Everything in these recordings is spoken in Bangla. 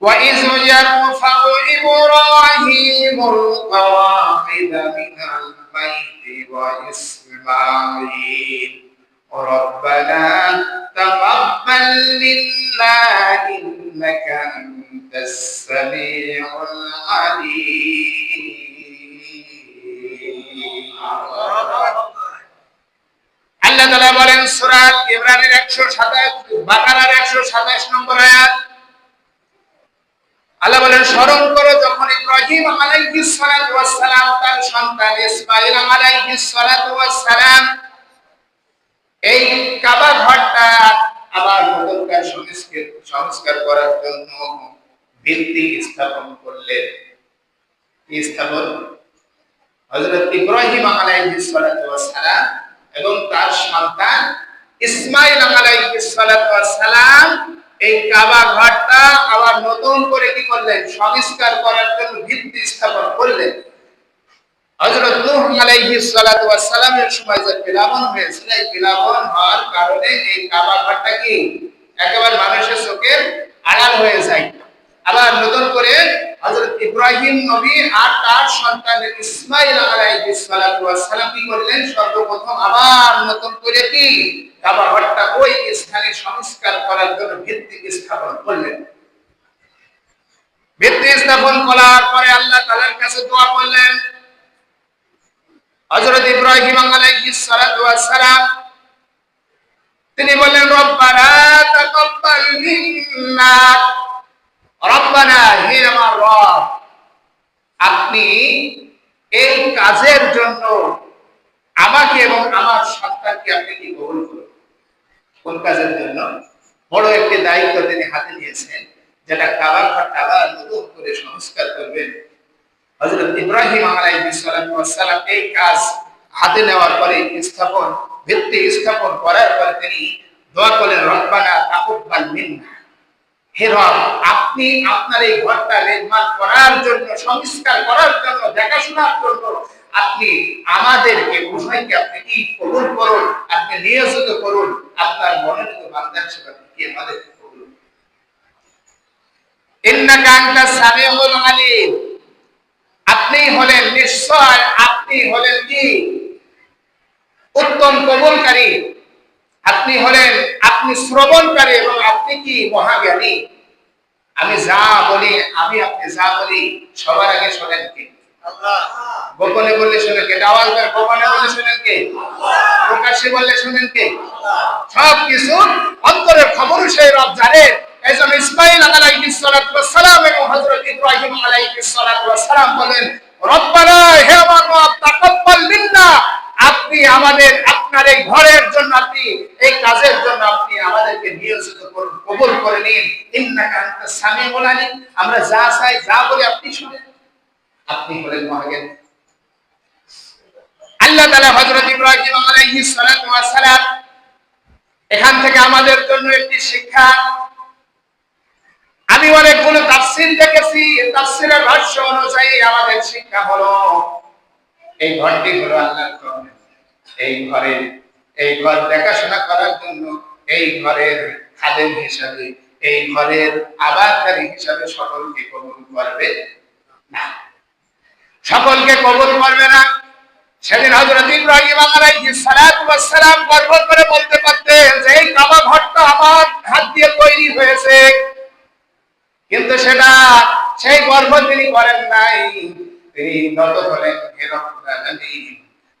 وإذ يرفع إبراهيم القواعد من البيت وإسماعيل ربنا تقبل منا إنك أنت السميع العليم আল্লাহ তাআলা বলেন সূরা ইমরানের 127 বাকারার 127 নম্বর আয়াত আল্লাহ বলেন, স্মরণ করো যখন ইব্রাহিম আলাইহিস সালাতু ওয়াস সালাম তার সন্তান ইসমাঈল আলাইহিস সালাতু ওয়াস সালাম এই কাবা ঘরটা আবার নতুন করে সংস্কার সংস্কার করার জন্য ভিত্তি স্থাপন করলেন। স্থাপন? হযরত ইব্রাহিম আলাইহিস সালাতু ওয়াস সালাম এবং তার সন্তান ইসমাইল আলাইহিস সালাতু ওয়াস সালাম এই কাবা ঘরটা আবার নতুন করে কি করলেন? সংস্কার করার জন্য ভিত্তি স্থাপন করলেন। হযরত নূহ আলাইহিস সালাতু ওয়াস সালামের সময় যে পিলাবন হয়েছিল, এই হওয়ার কারণে এই কাবা ঘরটা কি? একেবারে মানুষের চোখের আড়াল হয়ে যায়। আবার নতুন করে হযরত ইব্রাহিম আর তার সন্তান আলাইহিস সালাতু কি করলেন? সর্বপ্রথম আবার নতুন করে কি? ওই স্থানে সংস্কার করার জন্য ভিত্তি স্থাপন করলেন। ভিত্তি স্থাপন করার পরে আল্লাহ তাআলার কাছে দোয়া করলেন। হযরত ইব্রাহিম আলাইহিস সালাতু ওয়াস তিনি বললেন, রব্বানা তাকাব্বাল মিন্না, রব্বানা হে আমার রব আপনি এই কাজের জন্য আমাকে এবং আমার সন্তানকে আপনি কি কবুল করুন? কোন কাজের জন্য? বড় একটি দায়িত্ব তিনি হাতে নিয়েছেন, যেটা কাবার ঘরটা আবার নতুন করে সংস্কার করবেন। হযরত ইব্রাহিম আলাইহিস সালাতু ওয়াস সালাম এই কাজ হাতে নেওয়ার পরে স্থাপন, ভিত্তি স্থাপন করার পরে তিনি দোয়া করলেন, রব্বানা তাকাব্বাল মিন্না। হে রব, আপনি আপনার এই ঘরটা নির্মাণ করার জন্য, সংস্কার করার জন্য, দেখাশোনার জন্য আপনি আমাদেরকে উভয়কে আপনি কবুল করুন, আপনি নিয়োজিত করুন, আপনার বান্দার সেবা আলিম। আপনি হলেন নিশ্চয়, আপনি হলেন কি? উত্তম কবুলকারী। আপনি হলেন, আপনি শ্রবণকারী এবং আপনি কি মহাজ্ঞানী? আমি যা বলি, আমি আপনি যা বলি, সবার আগে শোনেন কে? গোপনে বললে শোনেন কে? আওয়াজ করে গোপনে বললে শোনেন কে? প্রকাশ্যে বললে শোনেন কে? সব কিছু অন্তরের খবর সেই রব জানেন। এই জন্য ইসমাইল আলাইহিস সালাতু ওয়াস সালাম এবং হযরত ইব্রাহিম আলাইহিস সালাতু ওয়াস সালাম বলেন, রব্বানা, হে আমার রব, তাকাব্বাল মিন্না। আপনি আমাদের, আপনার এই ঘরের জন্য আপনি, এই কাজের জন্য আপনি আমাদেরকে নিয়োজিত করুন, কবুল করে নিন। সামিউল আলিম। আমরা যা চাই, যা বলি আপনি শুনেন। আপনি হলেন মহাজ্ঞানী। আল্লাহ তাআলা হযরত ইব্রাহিম সালাম এখান থেকে আমাদের জন্য একটি শিক্ষা। আমি অনেকগুলো তাফসীর দেখেছি। তাফসীরের ভাষ্য অনুযায়ী আমাদের শিক্ষা হলো এই ঘরটি হলো আল্লাহর ঘর। এই ঘরে এই ঘর দেখাশোনা করার জন্য এই ঘরের খাদেম হিসাবে, এই ঘরের আবাদকারী হিসাবে সকলকে কবুল করবে না। সকলকে কবুল করবে না। সেদিন হযরত ইব্রাহিম করে বলতে যে, এই কাবা ঘরটা আমার হাত দিয়ে তৈরি হয়েছে। কিন্তু সেটা সেই গর্ব তিনি করেন নাই। নত হলেন হে রব্বুল আলামিন।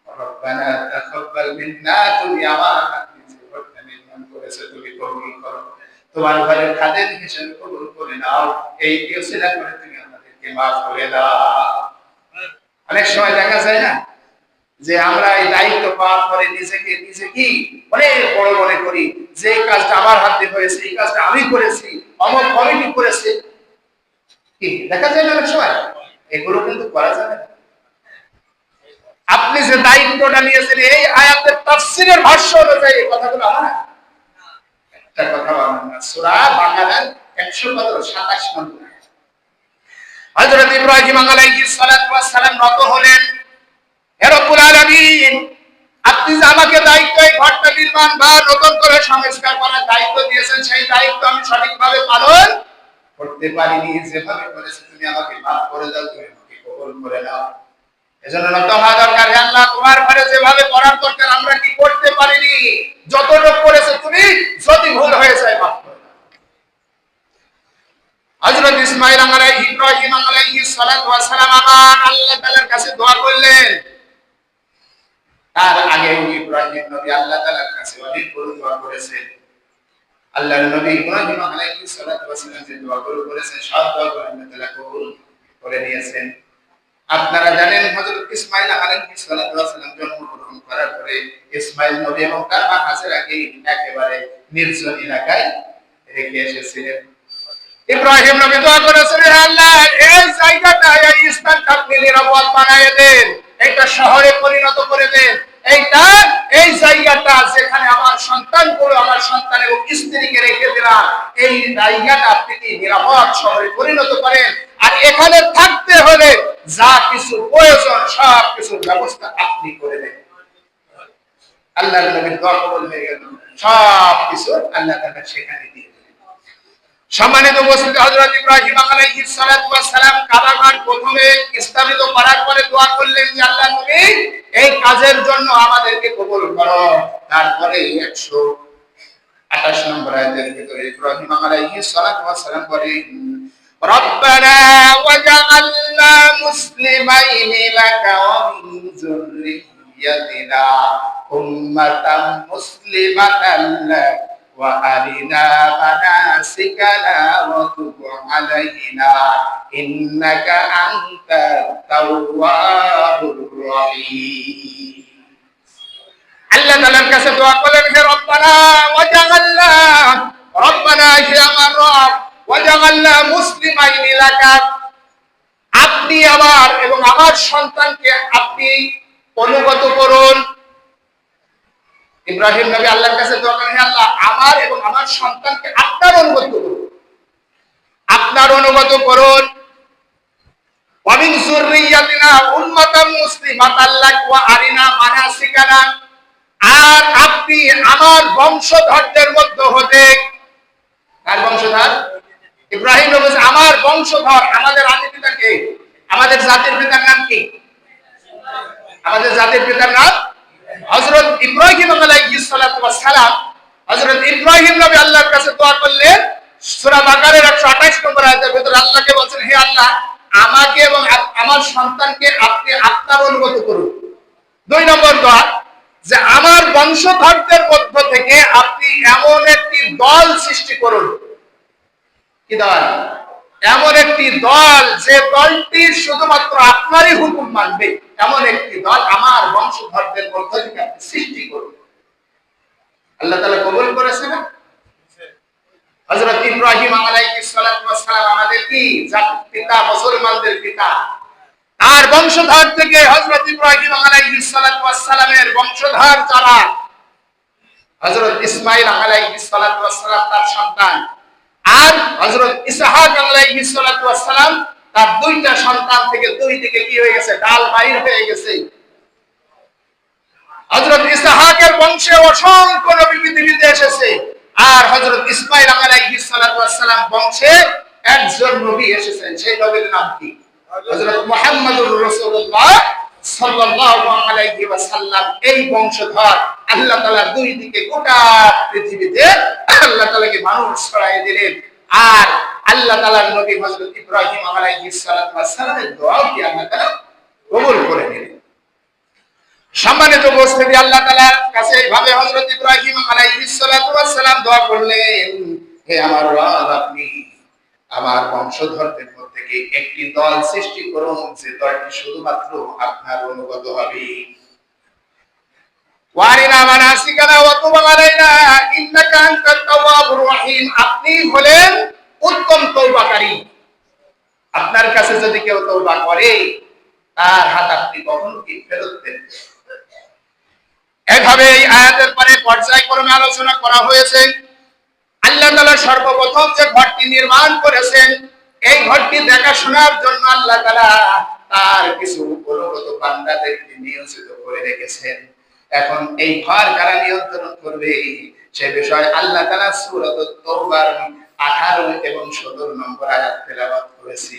রব্বানা তাকাব্বাল মিন্না তুমি আমার যে ঘরটা নির্মাণ করেছ, তুমি কবুল করো। তোমার ঘরের খাদেম হিসেবে কবুল করে নাও। এই ইউসিলা করে তুমি আমাদেরকে মাফ করে দাও। অনেক সময় দেখা যায় না যে আমরা এই দায়িত্ব পাওয়ার পরে নিজেকে নিজে কি অনেক বড় মনে করি, যে কাজটা আমার হাতে হয়েছে, এই কাজটা আমি করেছি অমর কমিটি করেছে। কি, দেখা যায় না অনেক সময়? এগুলো কিন্তু করা যাবে না। আপনি যে দায়িত্বটা নিয়েছেন, এই আয়াতের তাফসীরের ভাষ্য অনুযায়ী কথাগুলো আমার একটা কথা বলেন না। সূরা বাকারার 127 নম্বর ইব্রাহিম সালাতু নত হলেন, হে রব্বুল আলামিন, আপনি যে আমাকে দায়িত্ব এই ঘরটা নির্মাণ বা নতুন করে সংস্কার করার দায়িত্ব দিয়েছেন, সেই দায়িত্ব আমি সঠিকভাবে পালন করতে পারিনি, যেভাবে করেছে তুমি আমাকে মাফ করে দাও, তুমি আমাকে কবুল করে নাও। এজন্য দরকার আল্লাহ, তোমার ঘরে যেভাবে করার দরকার, আমরা কি করতে পারিনি? যতটুকু করেছে তুমি, যদি ভুল হয়ে যায়, মাফ করে দাও। হযরত ইসমাঈল আলাইহিস ইব্রাহিম আলাইহিস সালাতু সালাম আল্লাহ তাআলার কাছে দোয়া করলেন। তার আগে ইব্রাহিম নবী আল্লাহ তাআলার কাছে অনেক বড় দোয়া করেছেন। আল্লাহর নবী ইব্রাহিম আলাইহিস সালাতু ওয়াস সালাম যে দোয়াগুলো করেছেন, সব দোয়াগুলো আল্লাহ তাআলা কবুল করে নিয়েছেন। আপনারা জানেন হযরত ইসমাঈল আলাইহিস সালাতু ওয়াস সালাম জন্মগ্রহণ করার পরে ইসমাঈল নবী এবং তার মা হাজেরাকে একেবারে নির্জন এলাকায় রেখে এসেছিলেন। ইব্রাহিম নবী দোয়া করেছেন আল্লাহ এই জায়গাটা এই স্থানটা আপনি নিরাপদ বানায় দেন, এটা শহরে পরিণত করে দেন। এইটা এই জায়গাটা যেখানে আমার আমার সন্তান এবং স্ত্রীকে রেখে দিলাম। এই জায়গাটা আপনি নিরাপদ শহরে পরিণত করেন? আর এখানে থাকতে হলে যা কিছু প্রয়োজন, সব ব্যবস্থা আপনি করে দেন। আল্লাহর নবীর সব কিছু আল্লাহ সেখানে দিয়ে। সম্মানিত উপস্থিতি হযরত ইব্রাহিম আলাইহিস সালাতু ওয়াস সালাম কাবাঘর প্রথমে স্থাপিত করার পরে দোয়া করলেন যে আল্লাহ নবী এই কাজের জন্য আমাদেরকে কবুল করো তারপরে 128 নম্বর আয়াতের ভিতরে ইব্রাহিম আলাইহিস সালাতু ওয়াস সালাম বলেন ربنا وجعلنا مسلمين لك ومن ذريتنا أمة مسلمة لك وأرنا مناسكنا وتب علينا إنك أنت التواب الرحيم আল্লাহ তাআলার কাছে দোয়া করলেন হে রব্বানা ওয়াজাগাল্লা রব্বানা হে আমার রব ওয়াজাগাল্লা মুসলিমাইন লাকা আপনি আমার এবং আমার সন্তানকে আপনি অনুগত করুন ইব্রাহিম নবী আল্লাহর কাছে দোয়া করেন, হে আল্লাহ, আমার এবং আমার সন্তানকে আপনার অনুগত করুন। আপনার অনুগত করুন। ওয়ামিন যুররিয়াতিনা উম্মাতাম মুসলিমাতাল লাক ওয়া আরিনা মানাসিকানা। আর আপনি আমার বংশধরদের মধ্যে হতে কার বংশধর? ইব্রাহিম নবী আমার বংশধর, আমাদের আদি পিতাকে আমাদের জাতির পিতার নাম কি? আমাদের জাতির পিতার নাম হযরত ইব্রাহিম আলাইহিস সালাম হযরত ইব্রাহিম নবী আল্লাহর কাছে দোয়া করলেন, সূরা বাকারের 128 নম্বর আয়াতের ভিতরে আল্লাহকে বলছেন, হে আল্লাহ, আমাকে এবং আমার সন্তানকে আপনি অনুগত করুন। দুই নম্বর দোয়া, যে আমার বংশধরদের মধ্য থেকে আপনি এমন একটি দল সৃষ্টি করুন। কি দল? এমন একটি দল, যে দলটি শুধুমাত্র আপনারই হুকুম মানবে। এমন একটি দল আমার বংশধরদের মধ্য থেকে আপনি সৃষ্টি করুন। আল্লাহ তাআলা কবুল করেছে না? হযরত ইব্রাহিম পিতা মুসলমানদের পিতা। আর বংশধর থেকে হযরত ইব্রাহিম আলাইহিস সালাতু ওয়াস সালামের বংশধর যারা? হযরত ইসমাঈল আলাইহিস সালাতু ওয়াস সালাম তার সন্তান। আর হযরত ইসহাক ওয়াস তার দুইটা সন্তান থেকে দুই থেকে কি হয়ে গেছে? ডাল বাইর হয়ে গেছে। হযরত ইসহাকের বংশে অসংখ্য নবী পৃথিবীতে এসেছে। আর হযরত ইসমাঈল আলাইহিস সালাম বংশে একজন নবী এসেছেন সেই নবীর নাম কি? হযরত মুহাম্মদুর রাসূলুল্লাহ সাল্লাল্লাহু আলাইহি ওয়াসাল্লাম। এই বংশধর আল্লাহ তাআলা দুই দিকে গোটা পৃথিবীতে আল্লাহ তাআলাকে মানুষ ছড়াই দিলেন। আর আল্লাহ তাআলার নবী হযরত ইব্রাহিম আলাইহিস সালামের দোয়াও কি আল্লাহ তাআলা কবুল করে নিলেন? সম্মানিত উপস্থিতি, আল্লাহ তাআলার কাছে এইভাবে হযরত ইব্রাহিম আলাইহিস সালাম দোয়া করলেন, হে আমার রব, আপনি আমার বংশধরদের থেকে একটি দল সৃষ্টি করুন, যে দলটি শুধুমাত্র আপনার অনুগত হবে। তুব আপনি হলেন উত্তম তওবাকারী। আপনার কাছে যদি কেউ তওবা করে, তার হাত আপনি কখনো কি ফেরত দেন? এভাবে এই আয়াতের পরে পর্যায়ক্রমে আলোচনা করা হয়েছে। আল্লাহ তাআলা সর্বপ্রথম যে ঘরটি নির্মাণ করেছেন, এই ঘরটি দেখাশোনার জন্য আল্লাহ তাআলা তার কিছু অনুগত বান্দাদেরকে নিয়োজিত করে রেখেছেন। এখন এই ঘর কারা নিয়ন্ত্রণ করবে, সে বিষয়ে আল্লাহ তাআলা সূরাত তওবার আঠারো এবং সতেরো নম্বর আয়াত তেলাবাদ করেছি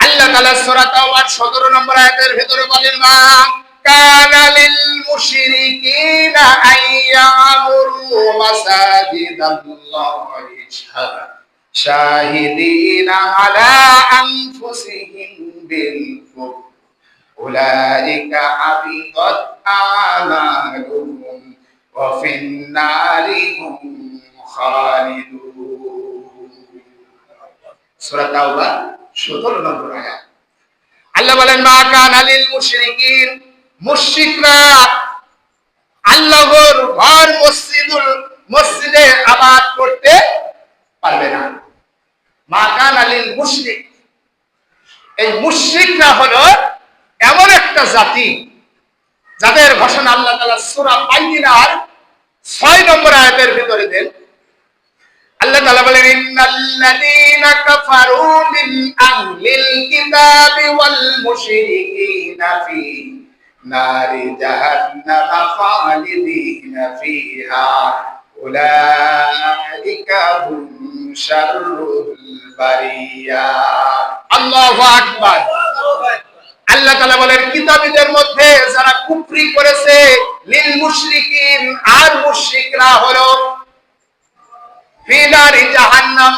আল্লাহ তাআলা সূরা তাওবার 17 নম্বর আয়াতের ভিতরে বলেন, মা লিল মুশরিকিনা আইয়ামুরু মাসাজিদাল্লাহি শাহিদিনা আলা আনফুসিহিম বিল কুফর। উলাইকা হাবিতাত আমালুহুম ওয়া ফিন নারি হুম খালিদুন। সূরা তাওবা, সতেরো নম্বর আয়াত। আল্লাহ বলেন, মা কান আলিল মুশরিকিন মুশরিকরা আল্লাহর ঘর মসজিদুল মসজিদে আবাদ করতে পারবে না। মা কান আলিল মুশরিক। এই মুশরিকরা হলো এমন একটা জাতি যাদের ঘোষণা আল্লাহ তাআলা সূরা বাইনার 6 নম্বর আয়াতের ভিতরে দেন। আল্লাহ তাআলা বলেন, ইন্নাল্লাযীনা কাফারু মিন আহলিল কিতাবি ওয়াল মুশরিকিনা ফি নারি জাহান্নাম খালিদিনা ফিহা, উলাইকা হুম শাররুল বারিয়া। আল্লাহু আকবার। আল্লাহ তাআলা বলেন, কিতাবীদের মধ্যে যারা কুফরি করেছে, লিল মুশরিকিন, আর মুশরিকরা হলো ফিনারি জাহান্নাম।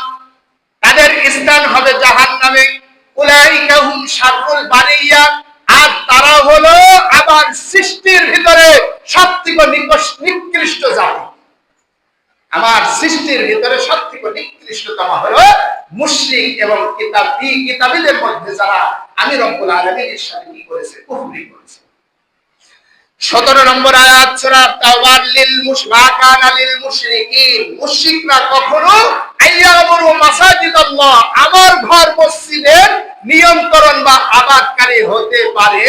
তাদের স্থান হবে জাহান্নামে। উলাইকা হুম শাররুল বারিয়া। আর তারা হলো আবার সৃষ্টির ভিতরে সবথেকে নিকৃষ্ট জাতি। আমার সৃষ্টির ভিতরে সবথেকে নিকৃষ্টতম হলো মুসলিম এবং কিতাবি কিতাবিদের মধ্যে যারা আমি রব্বুল আলমীর সাথে কি করেছে? কুফরি করেছে। সতেরো নম্বর আয়াত আমার ঘর মসজিদের নিয়ন্ত্রণ বা আবাদকারী হতে পারে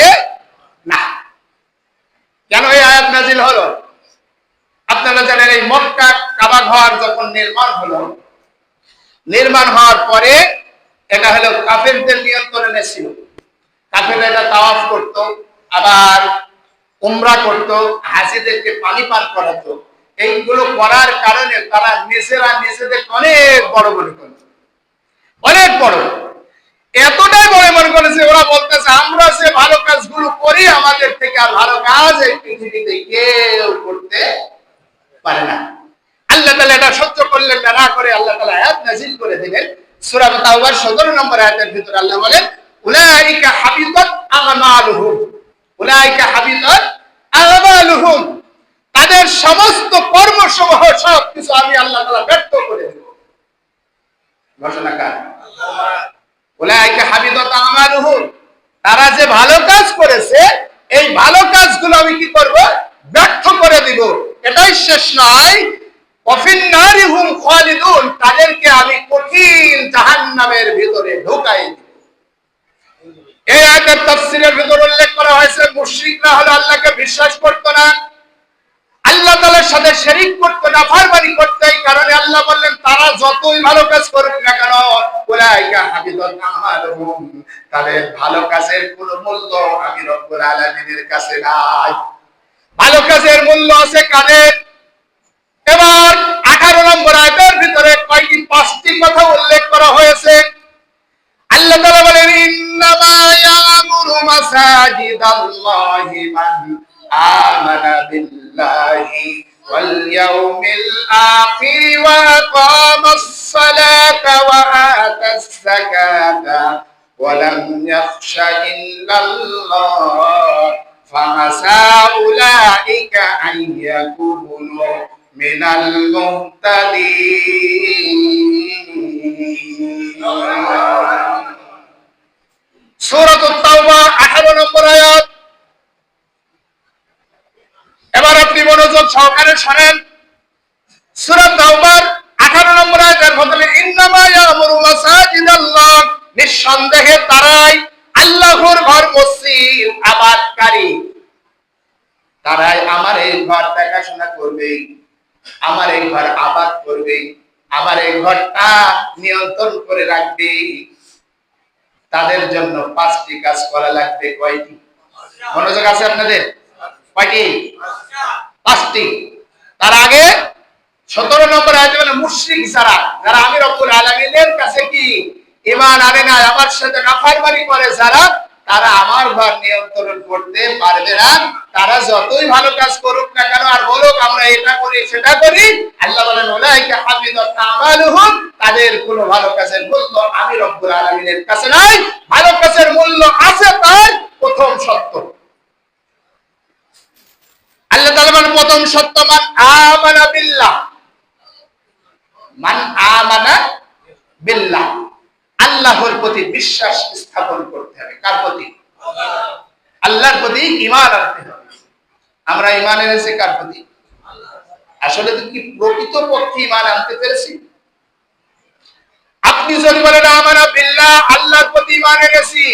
না। কেন এই আয়াত নাজিল হলো? আপনারা জানেন এই মক্কা কাবা ঘর যখন নির্মাণ হলো, নির্মাণ হওয়ার পরে এটা হলো কাফেরদের নিয়ন্ত্রণে ছিল। কাফেররা এটা তাওয়াফ করত, আবার উমরা করত হাজিদেরকে পানি পান করাতো। এইগুলো করার কারণে তারা নিজেরা নিজেদের অনেক বড় মনে করত অনেক বড়। এতটাই বড় মনে করেছে ওরা বলতেছে, আমরা যে ভালো কাজগুলো করি, আমাদের থেকে আর ভালো কাজ এই পৃথিবীতে কেউ করতে পারে না। আল্লাহ তাআলা এটা সহ্য করলেন না না করে আল্লাহ তালা আয়াত নাযিল করে দিলেন। সূরা তাওবার 17 নম্বর আয়াতের ভিতরে আল্লাহ বলেন, উলাইকা হাবিতাত আমালুহুম। তাদের সমস্ত কর্মসমূহ সব কিছু আমি আল্লাহ ব্যর্থ করে তারা যে ভালো কাজ করেছে, এই ভালো কাজগুলো আমি কি করব? ব্যর্থ করে দিব। এটাই শেষ নয়। তাদেরকে আমি কঠিন জাহান্নামের ভিতরে ঢুকাই দিব। এই আয়াতের তাফসীরের ভিতর উল্লেখ করা হয়েছে মুশরিকরা হলো আল্লাহকে বিশ্বাস করত না। আল্লাহ সাথে এই কারণে আল্লাহ বললেন, তারা যতই ভালো কাজ করুক না কেন তাদের ভালো কাজের কোনো মূল্য আমি রব্বুল কাছে নাই। ভালো কাজের মূল্য আছে কাদের? এবার আঠারো নম্বর আয়তের ভিতরে কয়টি পাঁচটি কথা উল্লেখ করা হয়েছে। আল্লাহ তাআলা يعمر مساجد الله من آمن بالله واليوم الآخر وأقام الصلاة وآتى الزكاة ولم يخش إلا الله فعسى أولئك أن يكونوا من المهتدين. সূরাত তাওবা 18 নম্বর আয়াত। এবার আপনি মনোযোগ সহকারে শুনেন। সূরা তাওবার 18 নম্বর আয়াতের নিঃসন্দেহে তারাই আল্লাহর ঘর মসজিদ আবাদকারী। তারাই আমার এই ঘর দেখাশোনা করবে, আমার এই ঘর আবাদ করবে, আমার এই ঘরটা নিয়ন্ত্রণ করে রাখবে। তাদের জন্য পাঁচটি কাজ করা লাগবে কয়টি? মনোযোগ আছে আপনাদের? কয়টি? পাঁচটি। তার আগে সতেরো নম্বর আয়াতে মুশরিক যারা যারা আমি রব্বুল আলামিনের কাছে কি? ইমান আনে না আমার সাথে নাফরমানি করে যারা তারা আমার ঘর নিয়ন্ত্রণ করতে পারবে না। তারা যতই ভালো কাজ করুক না কেন, আর বলুক, আমরা এটা করি, সেটা করি। আল্লাহ বলেন তাদের কোনো ভালো কাজের মূল্য আমি রব্বুল আলামিনের কাছে নাই। ভালো কাজের মূল্য আছে তার, প্রথম সত্য। আল্লাহ তাআলা বলেন, প্রথম সত্য, মান আমানা বিল্লাহ। মান আমানা বিল্লাহ। আল্লাহর প্রতি বিশ্বাস স্থাপন করতে হবে। কার প্রতি? আল্লাহর প্রতি ঈমান আনতে হবে। আমরা ইমান এনেছি কার প্রতি? আসলে তো কি প্রকৃত পক্ষে ইমান আনতে পেরেছি? আপনি যদি বলেন, আমানা বিল্লাহ, আল্লাহর প্রতি ঈমান এনেছি,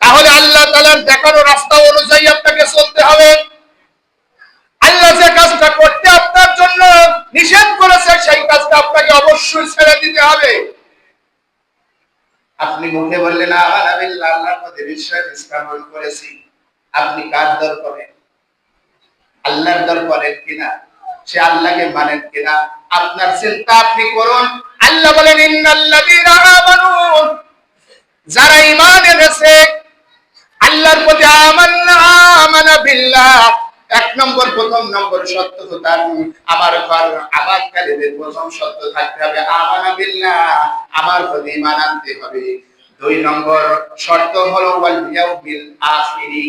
তাহলে আল্লাহ তাআলার দেখানো রাস্তা অনুযায়ী আপনাকে চলতে হবে। আল্লাহ যে কাজটা করতে আপনার জন্য নিষেধ করেছে, সেই কাজটা আপনাকে অবশ্যই ছেড়ে দিতে হবে। আপনি মুখে বললেন করেছি। আপনি কার দর করেন? আল্লাহর দর করেন কিনা? সে আল্লাহকে মানেন কিনা? আপনার চিন্তা আপনি করুন। আল্লাহ বলেন যারা ঈমান এনেছে, আল্লাহর প্রতি আমান্না, আমানা বিল্লাহ। এক নম্বর প্রথম নম্বর সত্য তো তার আমার ঘর আবাদকারীদের প্রথম সত্য থাকতে হবে। আমানা বিল্লাহ আমার প্রতি আনতে হবে। দুই নম্বর শর্ত হলো ওয়াল ইয়াউমিল আখিরি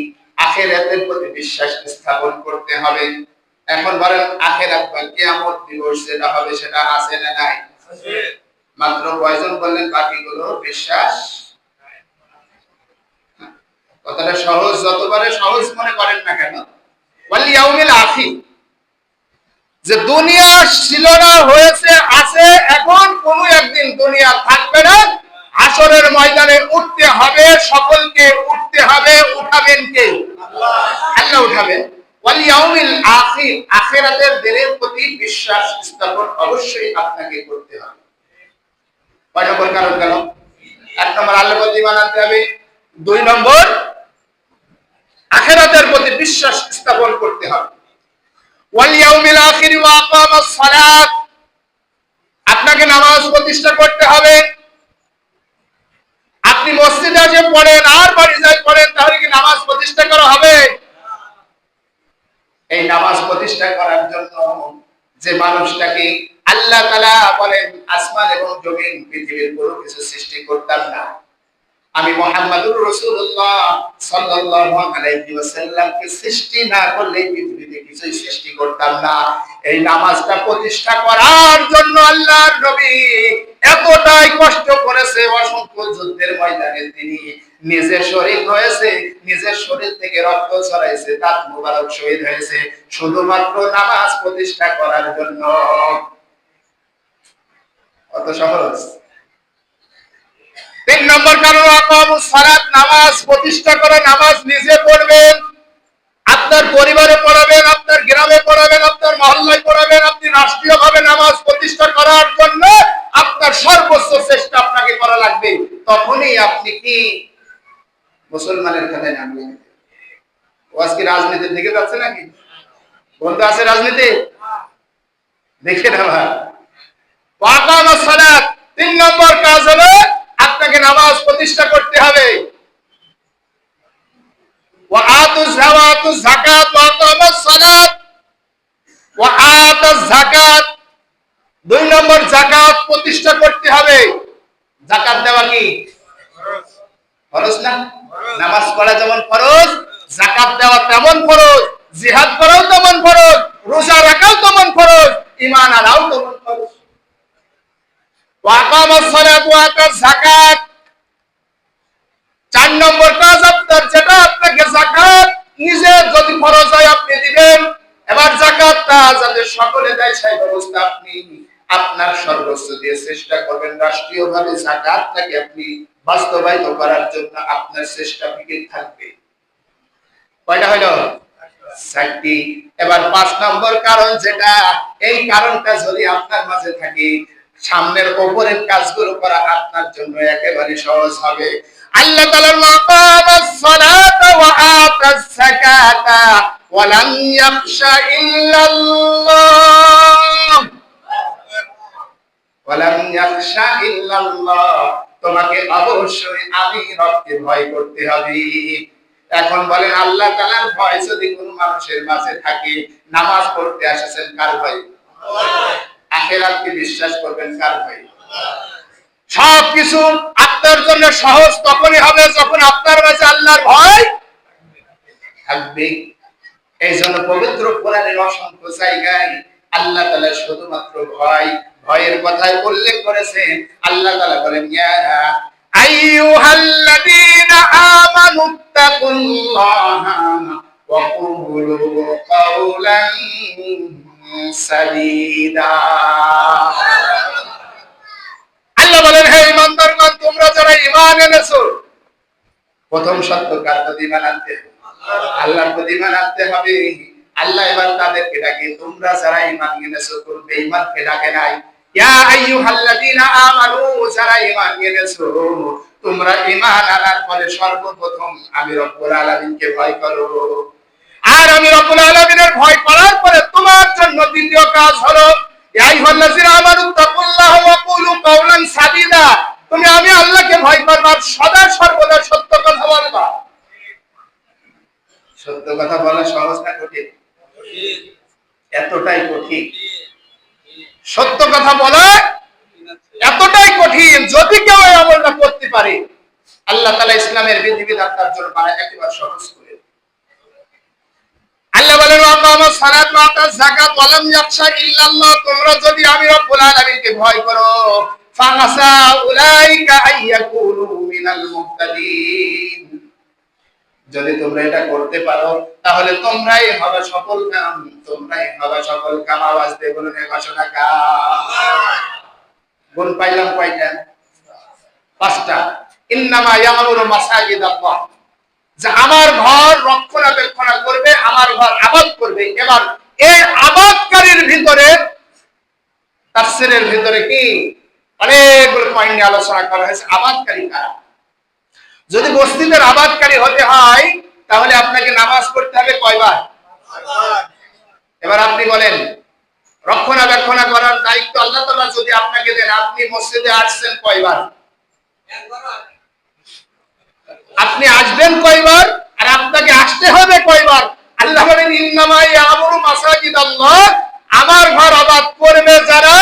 আখিরাতের প্রতি বিশ্বাস স্থাপন করতে হবে। এখন বলেন আখিরাত বা কিয়ামত দিবস যেটা হবে সেটা আছে না নাই? মাত্র কয়জন বললেন বাকিগুলো বিশ্বাস? কথাটা সহজ যতবারে সহজ মনে করেন না কেন? যে দুনিয়া ছিল না হয়েছে, আছে, এখন কোনো একদিন দুনিয়া থাকবে না। আসরের ময়দানে উঠতে হবে, সকলকে উঠতে হবে, উঠাবেন কে? আল্লাহ উঠাবেন। দিনের প্রতি বিশ্বাস স্থাপন অবশ্যই আপনাকে করতে আল্লাহ হবে। দুই নম্বর আখেরাতের প্রতি বিশ্বাস স্থাপন করতে হবে। ওয়াল ইয়াউমিল আখির ওয়া আকামাস সালাত। আপনাকে নামাজ প্রতিষ্ঠা করতে হবে। আপনি মসজিদে যে পড়েন, আর বাড়ি যায় পড়েন, তাহলে কি নামাজ প্রতিষ্ঠা করা হবে? এই নামাজ প্রতিষ্ঠা করার জন্য যে মানুষটাকে আল্লাহ তাআলা বলেন, আসমান এবং জমিন পৃথিবীর কোনো কিছু সৃষ্টি করতাম না। আমি মোহাম্মদুর রাসূলুল্লাহ সাল্লাল্লাহু আলাইহি ওয়াসাল্লামকে সৃষ্টি না করলে পৃথিবীতে কিছুই সৃষ্টি করতাম না। এই নামাজটা প্রতিষ্ঠা করার জন্য আল্লাহর নবী এতটাই কষ্ট করেছে অসংখ্য যুদ্ধের ময়দানে তিনি নিজের শরীর হয়েছে নিজের শরীর থেকে রক্ত ছড়াইছে, দাঁত মুবারক শহীদ হয়েছে। শুধুমাত্র নামাজ প্রতিষ্ঠা করার জন্য। কত সহজ তিন নম্বর কারণ সালাত, নামাজ, প্রতিষ্ঠা করে নামাজ নিজে পড়বেন। আপনার পরিবারে পড়াবেন, আপনার গ্রামে পড়াবেন, আপনার মহল্লায় পড়াবেন, আপনি রাষ্ট্রীয়ভাবে নামাজ প্রতিষ্ঠা করার জন্য আপনার সর্বোচ্চ চেষ্টা আপনাকে করা লাগবে। তখনই আপনি কি মুসলমানের খাতায় নামবেন ও আজকে রাজনীতির দিকে যাচ্ছে নাকি? বন্ধু আছে রাজনীতি? দেখে না ভাই ওয়াকামাস সালাত তিন নম্বর কাজ হলো আপনাকে নামাজ প্রতিষ্ঠা করতে হবে ওয়াআতুজ যাওয়াতুজ যাকাত ওয়াকামাস সালাত ওয়াআতাজ যাকাত দুই নম্বর যাকাত প্রতিষ্ঠা করতে হবে যাকাত দেওয়া কি ফরজ না নামাজ পড়া যেমন ফরজ যাকাত দেওয়া তেমন ফরজ জিহাদ করাও তেমন ফরজ রোজা রাখাও তেমন ফরজ ঈমান আনাও তেমন ফরজ ওয়াকামাস ওয়াতাজ যাকাত চার নম্বর কাজ আপনার, যেটা আপনাকে যাকাত নিজে যদি হয় আপনি দিবেন। এবার যাকাতটা যাতে সকলে দেয়, সেই ব্যবস্থা আপনি আপনার দিয়ে চেষ্টা করবেন। যাকাতটাকে আপনি বাস্তবায়িত করার জন্য আপনার চেষ্টা থাকবে। কয়টা চারটি। এবার পাঁচ নম্বর কারণ যেটা, এই কারণটা যদি আপনার মাঝে থাকে সামনের ওপরের কাজগুলো করা আপনার জন্য একেবারে সহজ হবে। আল্লাহ তাআলার মাকামাস সালাত ওয়া আতাস যাকাতা ওয়ালাম ইয়াখশা ইল্লাল্লাহ। ওয়ালাম ইয়াখশা ইল্লাল্লাহ। তোমাকে অবশ্যই আমি রবকে ভয় করতে হবে। এখন বলেন আল্লাহ তাআলার ভয় যদি কোনো মানুষের মাঝে থাকে নামাজ পড়তে এসেছেন কার ভয়? আখেরাতকে বিশ্বাস করবেন কার ভয় সবকিছু আপনার জন্য সহজ তখনই হবে যখন আপনার মাঝে আল্লাহর ভয় থাকবে। এই জন্য পবিত্র কোরআনের অসংখ্য জায়গায় আল্লাহ তাআলা শুধুমাত্র ভয়, ভয়ের কথাই উল্লেখ করেছেন। আল্লাহ তাআলা বলেন, ইয়া আইয়ুহাল্লাযীনা আমানু তাকুল্লাহা ওয়া কুলু আল্লাহ বলেন, হে ইমানদারগণ তোমরা যারা ঈমান এনেছো, প্রথম সত্য কার প্রতি ঈমান আনতে আল্লাহর প্রতি ঈমান আনতে হবে। আল্লাহ এবার তাদেরকে ডাকে, তোমরা যারা ঈমান এনেছো ডাকে নাই। তোমরা ঈমান আনার পরে সর্বপ্রথম আমি রব্বুল আলামিনকে ভয় করো। আর আমি রব্বুল আলামিনের ভয় করার পরে তোমার জন্য দ্বিতীয় কাজ হলো তুমি, আমি আল্লাহকে ভয় করবা সদা সর্বদা সত্য কথা বলবা। সত্য কথা বলা সহজ না কঠিন। এতটাই কঠিন। সত্য কথা বলা এতটাই কঠিন, যদি কেউ আমলটা করতে পারে, আল্লাহ তালা ইসলামের বিধিবিধান তার জন্য একেবারে সহজ আল্লাহ বলেন আকামা সালাত আতা যাকাত, ওয়া লাম ইয়াখশা ইল্লাল্লাহ। তোমরা যদি আমি রব্বুল আলামিনকে ভয় করো ফাআসা উলাইকা আইয়াকুনু মিনাল মুহতাদিন। যদি তোমরা এটা করতে পারো, তাহলে তোমরাই হবে সফল কাম, তোমরাই হবে সফল কাম। আওয়াজ দিয়ে বলুন টাকা গুণ পাইলাম কয়টা? পাঁচটা। ইন্নামা ইয়ামুরু মাসাজিদ আল্লাহ যে আমার ঘর রক্ষণাবেক্ষণ করবে আমার ঘর আবাদ করবে। এবার এই আবাদকারীর ভিতরে, তাফসিরের ভিতরে কি? অনেকগুলো পয়েন্ট নিয়ে আলোচনা করা হয়েছে। আবাদকারী কারা? যদি মসজিদের আবাদকারী হতে হয়, তাহলে আপনাকে নামাজ পড়তে হবে কয়বার? এবার আপনি বলেন, রক্ষণাবেক্ষণ করার দায়িত্ব আল্লাহ তাআলা যদি আপনাকে দেন, আপনি মসজিদে আসছেন কয়বার? আপনি আসবেন কয়বার? আর আপনাকে আসতে হবে কয়বার? আল্লাহ বলেন, ইন্নামা ইয়ামুরু মাসাজিদ আল্লাহ আমার ঘর আবাদ করবে যারা,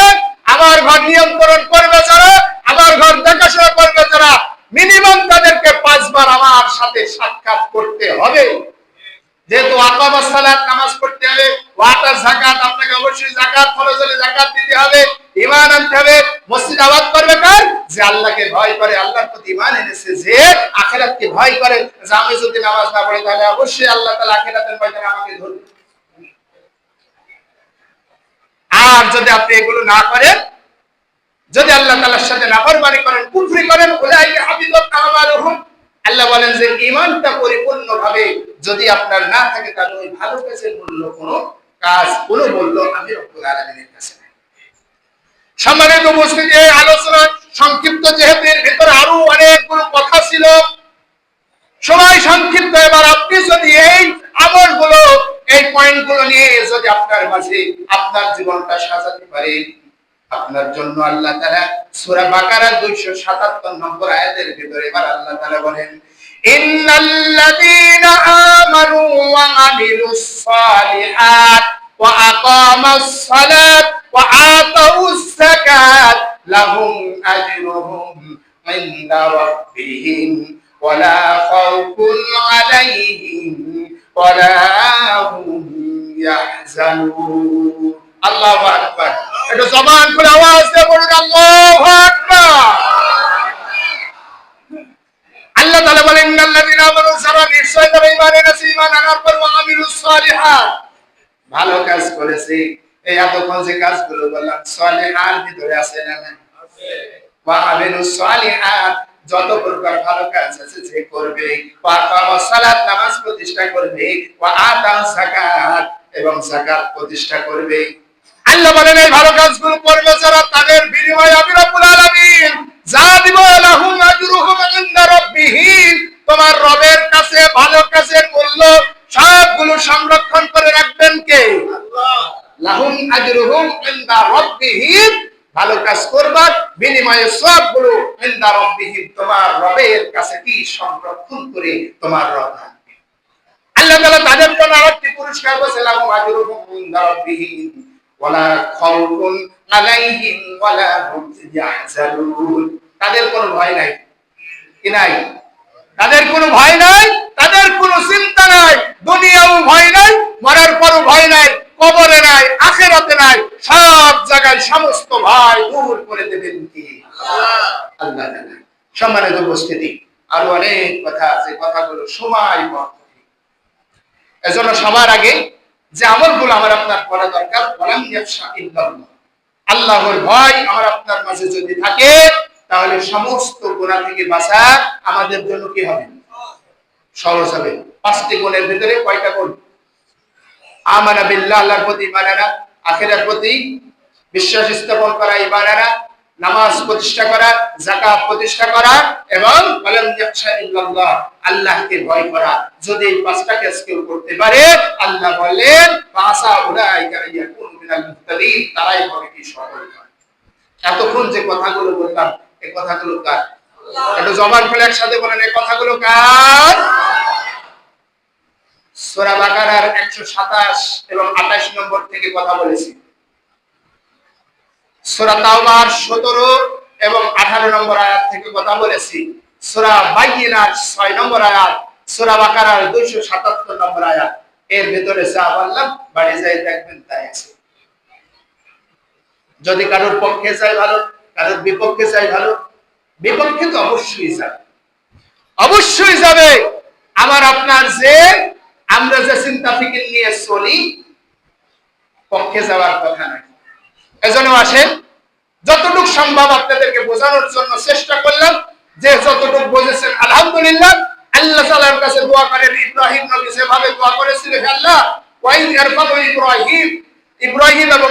আমার ঘর নিয়ন্ত্রণ করবে যারা, আমার ঘর দেখাশোনা করবে যারা মিনিমাম তাদেরকে পাঁচবার আমার সাথে সাক্ষাৎ করতে হবে। যেহেতু আকামা সালাত নামাজ পড়তে হবে ওয়াটা যাকাত আপনাকে অবশ্যই যাকাত ফরজ হলে যাকাত দিতে হবে, ঈমান আনতে হবে, মসজিদ আবাদ করবে কার? যে আল্লাহকে ভয় করে, আল্লাহর প্রতি ঈমান এনেছে যে আখিরাতকে ভয় করে, যে আমি যদি নামাজ না পড়ি তাহলে অবশ্যই আল্লাহ তাআলা আখিরাতের ময়দানে আমাকে ধরবে। আর যদি আপনি এগুলো না করেন, যদি আল্লাহ তাআলার সাথে নাফরমানি করেন, কুফরি করেন আল্লাহ বলেন যে ঈমানটা পরিপূর্ণভাবে যদি আপনার না থাকে, তাহলে ওই ভালো কাজের মূল্য কোনো কাজ, কোনো মূল্য আমি রব্বুল আলামিনের কাছে সম্মানিত উপস্থিতি আলোচনা সংক্ষিপ্ত যেহেতু এর ভিতরে আরও অনেকগুলো কথা ছিল সময় সংক্ষিপ্ত। এবার আপনি যদি এই আমলগুলো, এই পয়েন্টগুলো নিয়ে যদি আপনার মাঝে আপনার জীবনটা সাজাতে পারেন আপনার জন্য আল্লাহ তাআলা সূরা বাকারা 277 নম্বর আয়াতের ভিতরে এবার আল্লাহ তাআলা বলেন, ইন্নাল্লাযীনা আকামাস সালাত ওয়া আতাউস যাকাত লাহুম আজরুহুম ইনদা রাব্বিহিম ওয়ালা খাউফুন আলাইহিম ওয়ালা হুম ইয়াহজানুন আল্লাহু আকবার একটু জবান খুলে আওয়াজ দিয়ে বলুন, আল্লাহু আকবার। আল্লাহ তাআলা বলেন, ইন্নাল্লাযীনা আমানু যারা নিশ্চয় তারা ঈমান এনেছে, ঈমান আনার পর ওয়া আমিলুস সালিহাত। ভালো কাজ করেছে। এই এতক্ষণ যে কাজগুলো বললাম সালিহার ভিতরে আছে না না ওয়া আমিলুস সালিহাত যত প্রকার ভালো কাজ আছে যে করবে। ওয়া সালাত নামাজ প্রতিষ্ঠা করবে। ওয়া আতা যাকাত এবং যাকাত প্রতিষ্ঠা করবে। আল্লাহ বলেন এই ভালো কাজগুলো করবে যারা তাদের বিনিময়ে আমি রব্বুল আলামিন যা দিব লাহুম আজরুহুম ইনদা রাব্বিহিম। তোমার রবের কাছে ভালো কাজের মূল্য সবগুলো সংরক্ষণ লাহুম আজরুহুম ইনদা রব্বিহিম ভালো কাজ করবা, বিনিময়ে সবগুলো ইনদা রব্বিহিম তোমার রবের কাছে কি সংরক্ষণ করে তোমার রব থাকবে আল্লাহ তাআলা তাদের জন্য আরেকটি পুরস্কার বলেছে লাহুম আজরুহুম ইনদা রব্বিহিম ওয়ালা খাউফুন আলাইহিম ওয়ালা হুম ইয়াহজানুন। তাদের কোনো ভয় নাই। কি নাই? তাদের কোনো ভয় নাই, তাদের কোনো চিন্তা নাই। দুনিয়াও ভয় নাই, মরার পরও ভয় নাই। কবরে নাই আখেরাতে নাই সব জায়গায় সমস্ত ভয় দূর করে দেবেন কি? আল্লাহ। সম্মানিত উপস্থিতি আরও অনেক কথা আছে কথাগুলো সময় এজন্য সবার আগে যে আমলগুলো আমার আপনার করা দরকার ইল্লাল্লাহ। আল্লাহর ভয় আমার আপনার মাঝে যদি থাকে তাহলে সমস্ত গুণা থেকে বাঁচা আমাদের জন্য কি হবে? সহজ হবে। পাঁচটি গুণের ভিতরে কয়টা গুণ? আমানা বিল্লাহ আল্লাহর প্রতি আখেরার প্রতি বিশ্বাস স্থাপন করা নামাজ প্রতিষ্ঠা করা যাকাত প্রতিষ্ঠা করা এবং আল্লাহকে ভয় করা। যদি এই পাঁচটা কাজ কেউ করতে পারে আল্লাহ বলেন তারাই হবে কি সফল এতক্ষণ যে কথাগুলো বললাম এই কথাগুলো কার? একটু জবান খুলে একসাথে বলেন এই কথাগুলো কার? সূরা বাকারার 127 এবং 28 নম্বর থেকে কথা বলেছি। সূরা তাওবার 17 এবং 18 নম্বর আয়াত থেকে কথা বলেছি। সূরা বাইয়িনার 6 নম্বর আয়াত, সূরা বাকারার 277 নম্বর আয়াত। এর ভিতরে বাড়ি যাই দেখবেন, তাই আছে। যদি কারোর পক্ষে চাই ভালো, কারোর বিপক্ষে চাই ভালো, বিপক্ষে তো অবশ্যই যাবে। অবশ্যই যাবে। আমার আপনার যে আমরা যে চিন্তা ফিকির নিয়ে চলি, পক্ষে যাওয়ার কথা নাই। এজন্য আসেন, যতটুক সম্ভব আপনাদেরকে বোঝানোর জন্য চেষ্টা করলাম যে যতটুক বুঝেছেন, আলহামদুলিল্লাহ, আল্লাহ তাআলার কাছে দোয়া করেন, ইব্রাহিম নবী যেভাবে দোয়া করেছিলেন, আল্লাহ ওয়াইন ইব্রাহিম ইব্রাহিম এবং